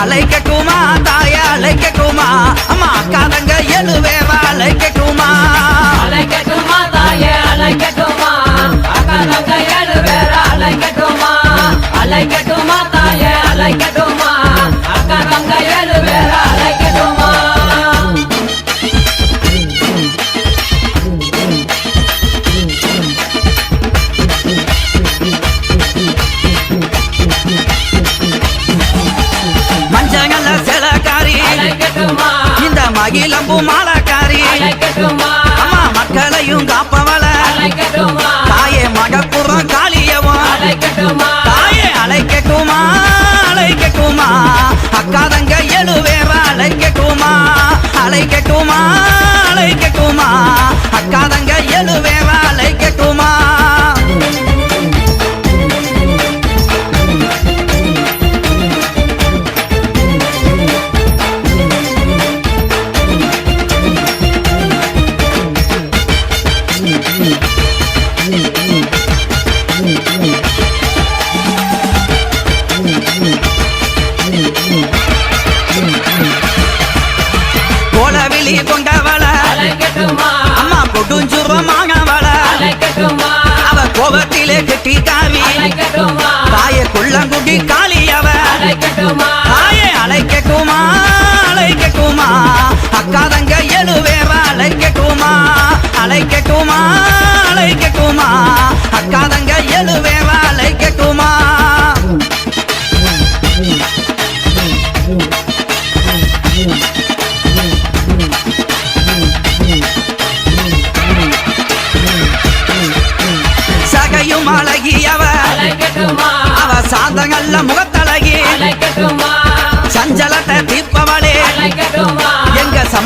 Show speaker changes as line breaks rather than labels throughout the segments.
அலைக்க
குமா தாய அலைக்க குமா அம்மா
காதங்க
எழுவே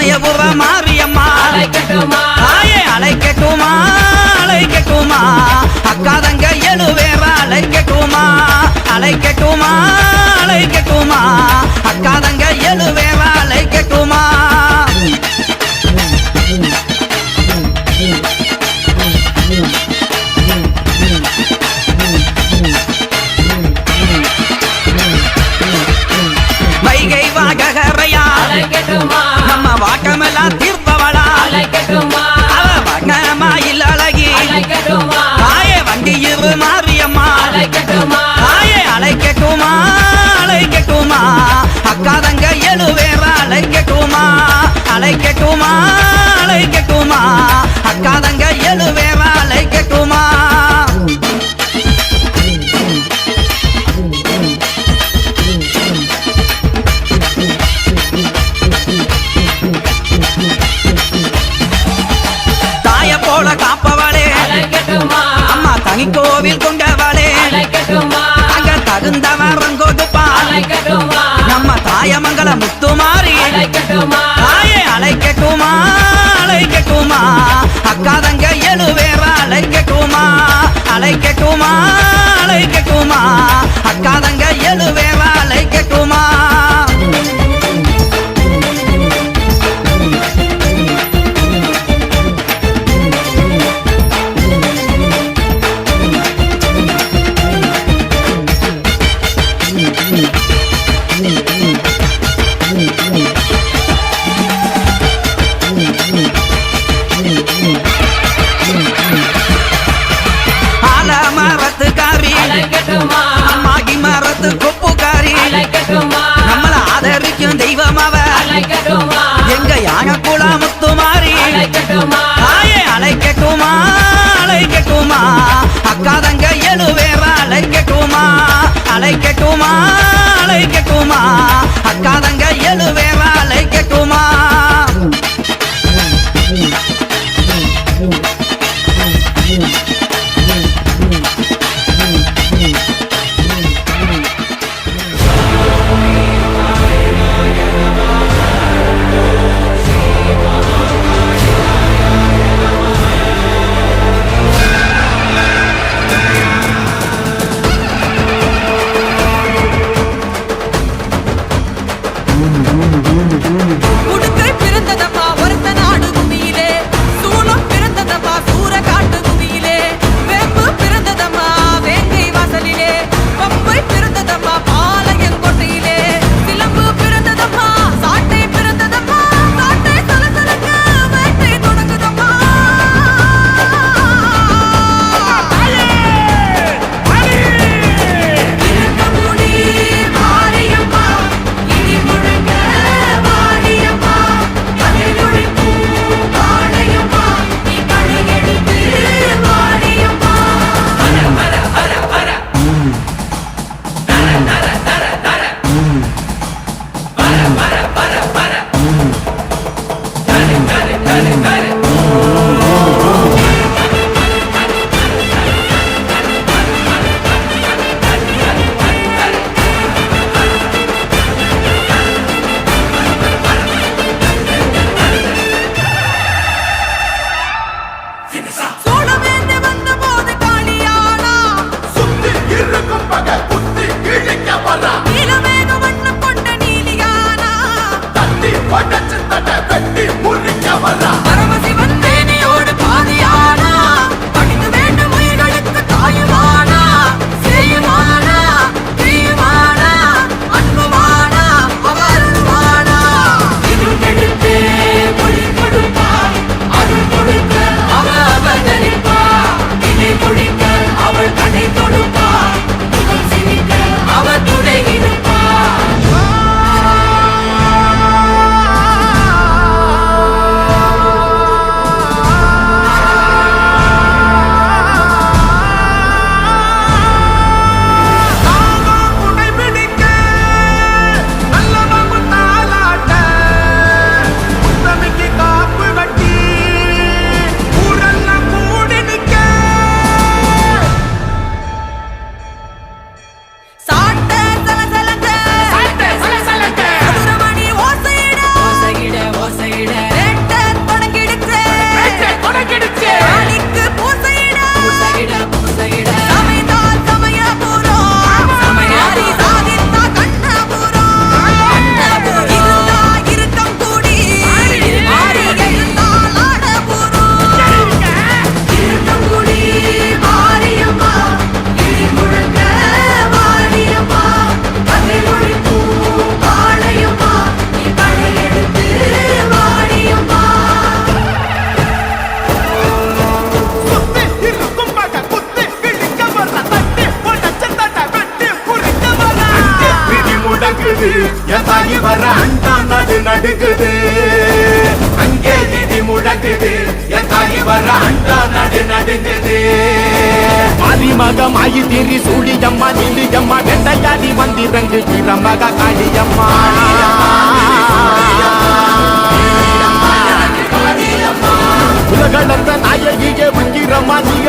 சமயபுர மாரியம்மா. தாயே அழைக்கட்டுமா? அழைக்கட்டுமா? அக்கா தங்க எழுவேற அழைக்கட்டுமா? அழைக்கட்டுமா? அழைக்கட்டுமா? போல காப்பவாளே. அம்மா
தனி கோவில் கொண்டவாளே. அங்க தகுந்தவர் கொடுப்பான் நம்ம தாயமங்கல முத்துமாரி. தாயை அழைக்கக்குமா அழைக்கக்குமா அக்கா தங்க எழுவேரா அழைக்கக்குமா அழைக்கக்குமா அழைக்கக்குமா அக்கா தங்க
எழுவேரா
அழைக்கக்குமா Come on.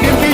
Give
me.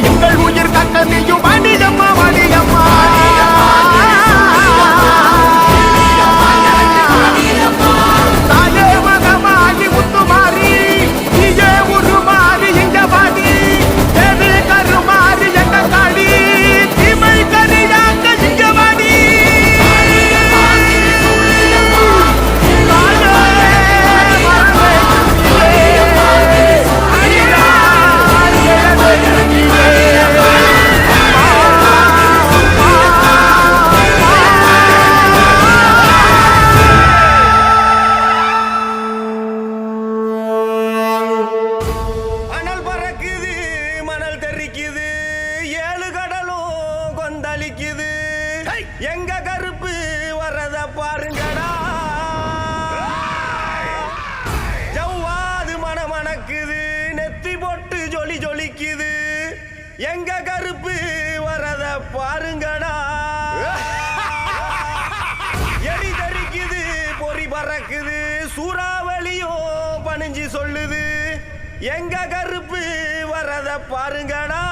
எங்க
கருப்பு வரத பாருங்கடா.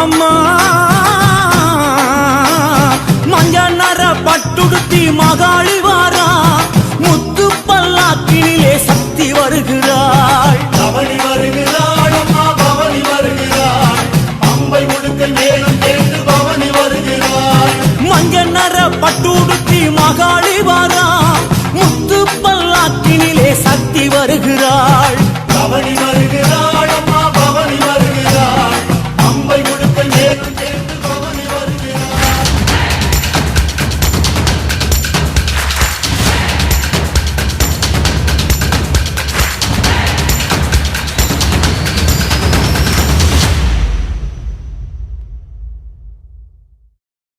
அம்மா மஞ்ச நர பட்டுடுத்தி மகாளி வாரா முத்து பல்லாக்கினிலே சக்தி வருகிறாள்.
அவளி வருகிறாள் அம்மா பவனி வருகிறாள். அம்பை முடுக்க மேலும் தேர்ந்து பவனி வருகிறாள்.
மஞ்ச நர பட்டுடுத்தி மகாளி வாரா முத்து பல்லாக்கினிலே சக்தி
வருகிறாள்.